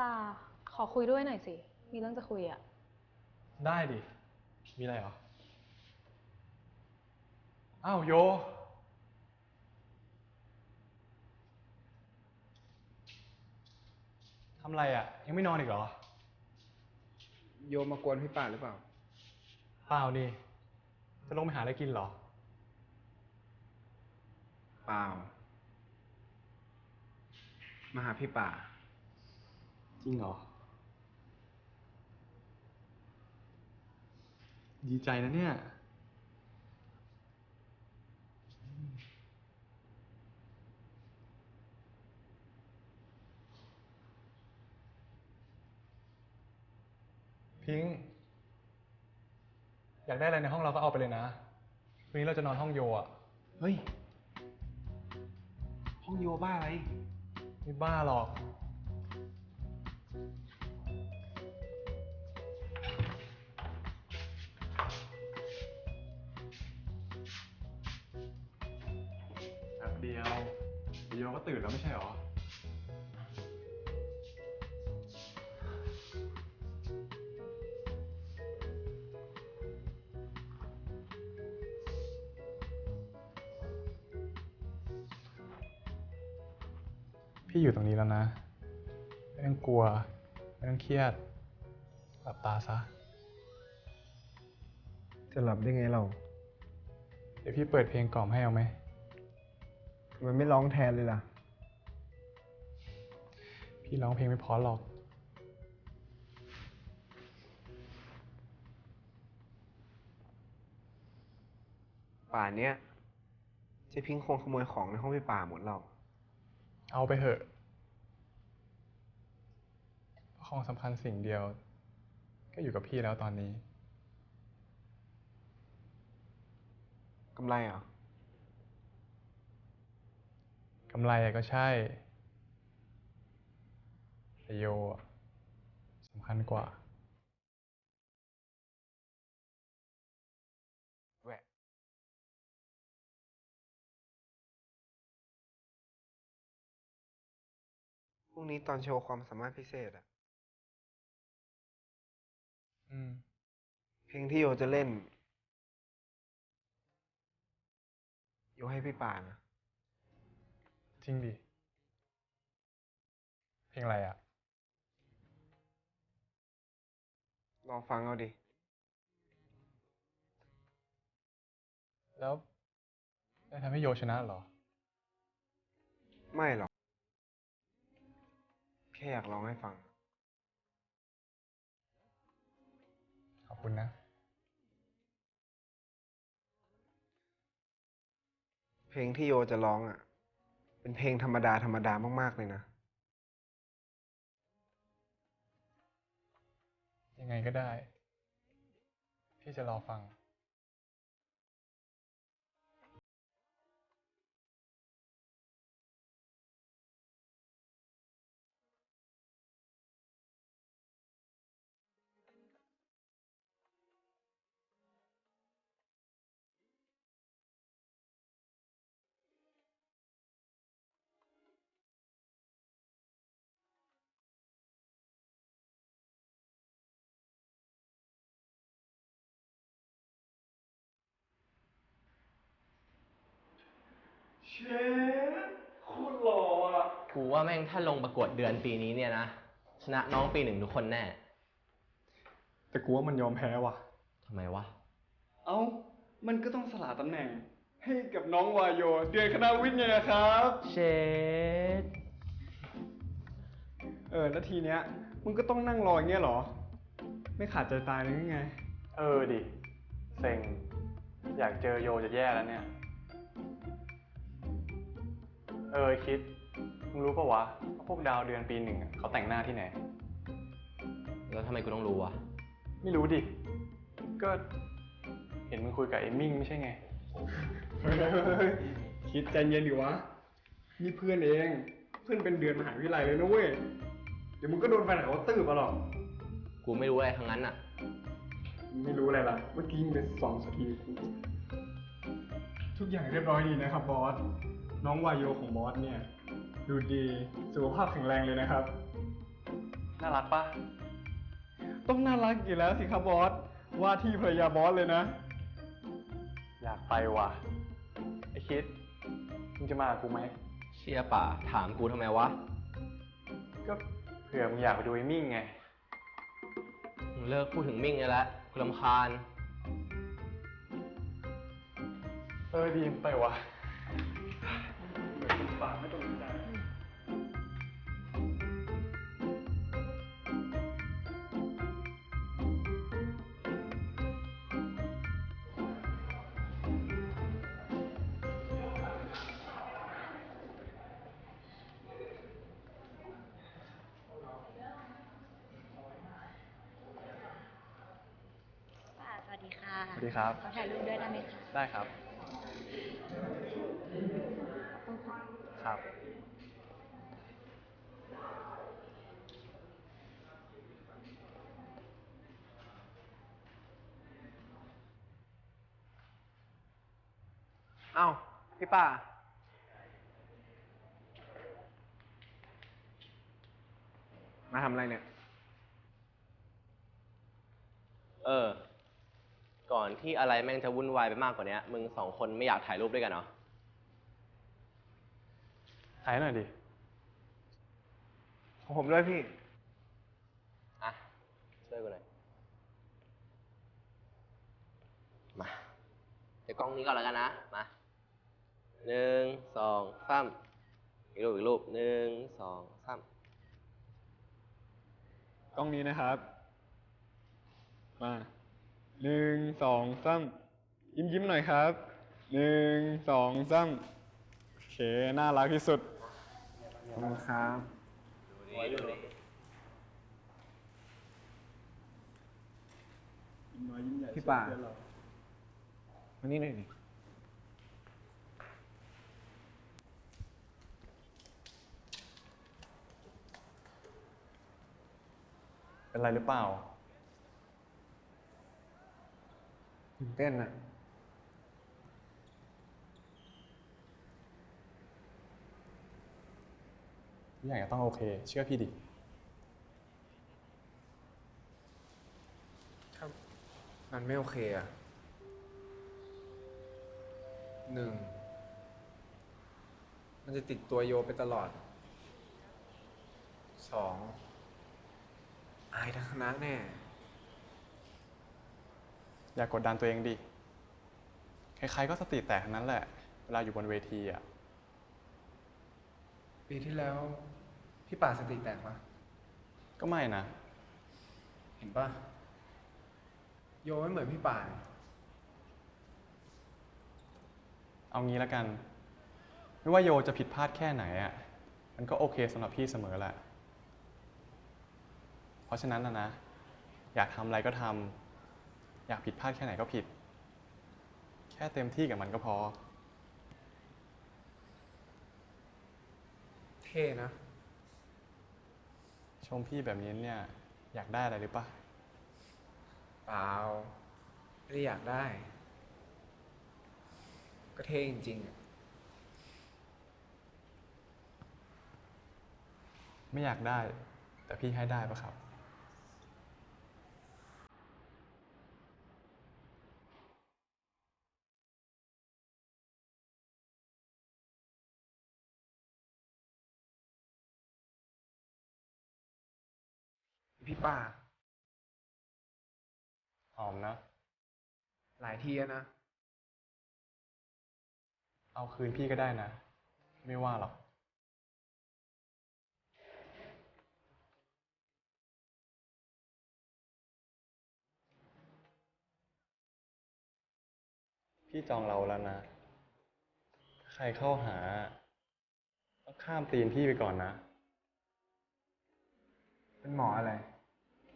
ป่าขอคุยด้วยหน่อยสิ มีเรื่องจะคุยอะได้ดิ มีอะไรเหรอ อ้าวโย ทำอะไรอะ ยังไม่นอนอีกเหรอ โยมมากวนพี่ป่าหรือเปล่า เปล่านี่ จะลงไปหาอะไรกินเหรอ เปล่า มาหาพี่ป่า จริงเหรอ ดีใจนะเนี่ย พิงค์อยากได้อะไรในห้องเราก็เอาไปเลยนะวันนี้เราจะนอนห้องโยอะเฮ้ย ห้องโยบ้าอะไร ไม่บ้าหรอก วโยก็ตื่นแล้วไม่ใช่หรอ พี่อยู่ตรงนี้แล้วนะ ไม่ต้องกลัว ไม่ต้องเครียด หลับตาซะ จะหลับได้ไงเรา เดี๋ยวพี่เปิดเพลงกล่อมให้เอาไหมทำไมไม่ร้องแทนเลยล่ะ พี่ร้องเพลงไม่เพอหรอกป่านเนี้ยเจ๊พิงคงขโมยของในห้องพี่ป่าหมดเราเอาไปเถอะของสำคัญสิ่งเดียว ก็อยู่กับพี่แล้วตอนนี้กำไรเหรอกำไรอะก็ใช่แต่ โยอะสำคัญกว่าแหวะพรุ่งนี้ตอนโชว์ความสามารถพิเศษอะอืม เพลงที่โยจะเล่น โยให้พี่ป่านะ จริงดิ เพลงอะไรอะ ลองฟังเอาดิ แล้วได้ทำให้โยชนะเหรอ ไม่หรอก แค่อยากร้องให้ฟัง ขอบคุณนะ เพลงที่โยจะร้องอะ เป็นเพลงธรรมดาธรรมดามากๆเลยนะ ยังไงก็ได้พี่จะรอฟัง เชฟโคตรหล่ออะกูว่าแม่งถ้าลงประกวดเดือนปีนี้เนี่ยนะ ชนะน้องปีหนึ่งทุกคนแน่ แต่กูว่ามันยอมแพ้ว่ะ ทำไมวะ เอ้า มันก็ต้องสละตำแหน่ง ให้กับน้องวายโย เดือนคณะวิทย์ไงครับ เชดเออ แล้วทีเนี้ย มึงก็ต้องนั่งรออย่างเงี้ยเหรอ ไม่ขาดใจตายเลยหรือไง เออดิ เซ็ง อยากเจอโยจะแย่แล้วเนี่ย เออคิด มึงรู้ปะวะว่าพวกดาวเดือนปีหนึ่งอะเขาแต่งหน้าที่ไหน แล้วทำไมกูต้องรู้วะ ไม่รู้ดิ ก็ เห็นมึงคุยกับไอ้มิ่งไม่ใช่ไง เฮ้ยคิดใจเย็นดิวะ นี่เพื่อนเอง เพื่อนเป็นเดือนมหาวิทยาลัยเลยนะเว้ย เดี๋ยวมึงก็โดนแฟนเขาตื้อมาหรอก กูไม่รู้อะไรทั้งนั้นอะ ไม่รู้อะไรล่ะ เมื่อกี้มึงเป็นสองสทีทุกอย่างเรียบร้อยดีนะครับบอส น้องวายโยของบอสเนี่ย ดูดีสุขภาพแข็งแรงเลยนะครับ น่ารักปะต้องน่ารักอยู่แล้วสิครับบอสว่าที่ภรรยาบอสเลยนะ อยากไปว่ะไอคิดมึงจะมากับกูไหมเชียป่าถามกูทำไมวะก็เผื่อมึงอยากไปดูไอ้มิ่งไง มึงเลิกพูดถึงมิ่งได้แล้วกูรำคาญ เออดีไปว่ะ ป้าสวัสดีค่ะสวัสดีครับ ขอถ่ายรูปด้วยได้ไหมคะ ได้ครับ ครับ เอ้า พี่ป่ามาทำอะไรเนี่ย เออ ก่อนที่อะไรแม่งจะวุ่นวายไปมากกว่านี้มึงสองคนไม่อยากถ่ายรูปด้วยกันเหรอ ถ่ายหน่อยดิ ของผมด้วยพี่ อะ ช่วยกูหน่อย มา เดี๋ยวกล้องนี้ก่อนแล้วกันนะ มาหนึ่งสองสามอีกรูปอีกรูปหนึ่งสองสามกล้องนี้นะครับ มาหนึ่งสองสามยิ้มยิ้มๆหน่อยครับหนึ่งสองสามโอเค น่ารักที่สุดขอบคุณครับพี่ป่าวันนี้หน่อยดิเป็นไรหรือเปล่า ตื่นเต้นอะ ทุกอย่างจะต้องโอเค เชื่อพี่ดิถ้ามันไม่โอเคอะหนึ่ง มันจะติดตัวโยไปตลอด สอง อายทั้งคณะแน่ อย่ากกดดันตัวเองดิ ใครๆก็สติแตกทั้งนั้นแหละ เวลาอยู่บนเวทีอะ ปีที่แล้ว พี่ป่าสติแตกปะก็ไม่นะ เห็นปะโยไม่เหมือนพี่ป่านี่เอางี้แล้วกัน ไม่ว่าโยจะผิดพลาดแค่ไหนอะ มันก็โอเคสำหรับพี่เสมอแหละ เพราะฉะนั้นนะนะ อยากทำอะไรก็ทำ อยากผิดพลาดแค่ไหนก็ผิด แค่เต็มที่กับมันก็พอ เท่นะ ชมพี่แบบนี้เนี่ย อยากได้อะไรหรือปะเปล่าไม่ได้อยากได้ ก็เท่จริงๆอะไม่อยากได้ แต่พี่ให้ได้ปะครับ ป่า หอมนะ หลายทีแล้วนะ เอาคืนพี่ก็ได้นะ ไม่ว่าหรอก พี่จองเราแล้วนะ ใครเข้าหา ต้องข้ามตีนพี่ไปก่อนนะ เป็นหมออะไร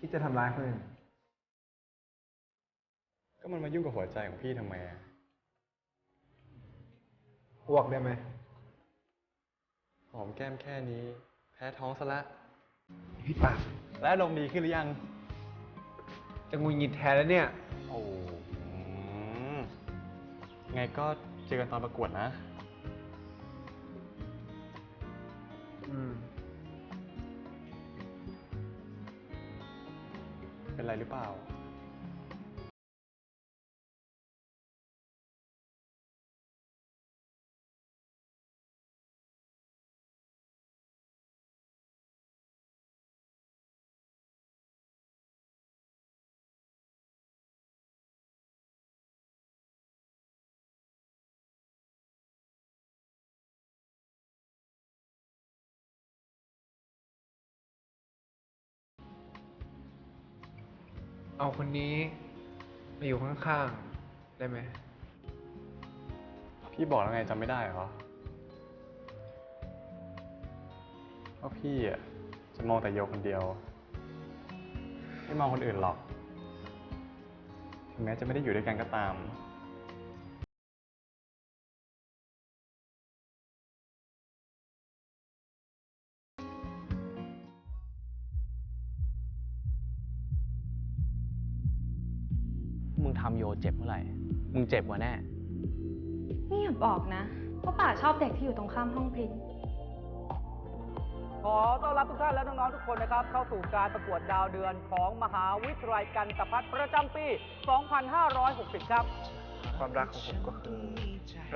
ที่จะทำร้ายคนอื่นก็มันมายุ่งกับหัวใจของพี่ทำไมอะอ้วกได้ไหม หอมแก้มแค่นี้ แพ้ท้องซะละพี่ป่าและลมณ์ดีขึ้นหรือยัง จะงุนงิดแทนแล้วเนี่ย โอ้อืมไงก็เจอกันตอนประกวดนะ อืม เป็นไรหรือเปล่า เอาคนนี้มาอยู่ข้างๆ ได้ไหม พี่บอกแล้วไงจำไม่ได้เหรอว่าพี่อะจะมองแต่โยคนเดียว ไม่มองคนอื่นหรอก ถึงแม้จะไม่ได้อยู่ด้วยกันก็ตาม งทำโยเจ็บเมื่อไหร่ มึงเจ็บกว่าแน่ นี่อย่าบอกนะว่าป่าชอบเด็กที่อยู่ตรงข้ามห้องพรินขอต้อนรับทุกท่านและน้อง ๆ ทุกคนนะครับ เข้าสู่การประกวดดาวเดือนของมหาวิทยาลัยกันตพัฒน์ประจำปี 2560 ครับ ความรักของผมก็คือ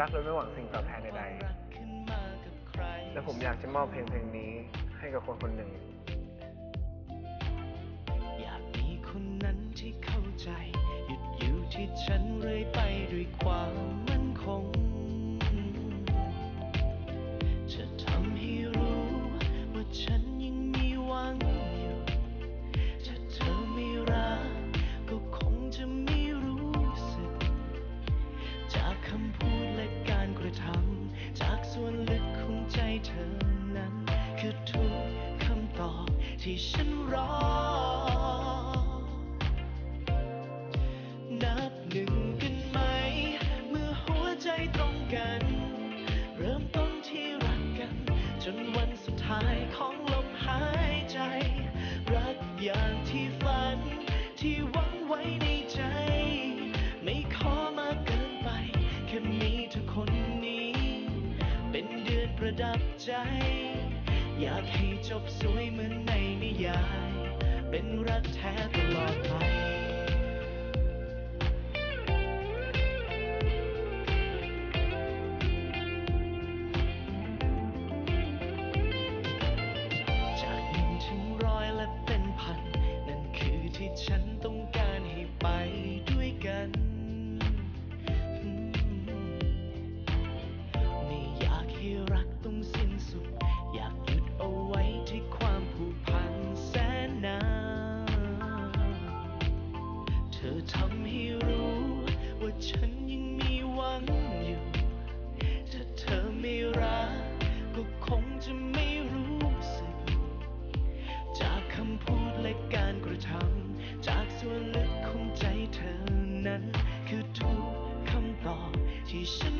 รักโดยไม่หวังสิ่งตอบแทนใดๆและผมอยากจะมอบเพลงเพลงนี้ให้กับคนคนหนึ่ง ดับใจ อยากให้จบสวยเหมือนในนิยาย เป็นรักแท้ตลอดไป ข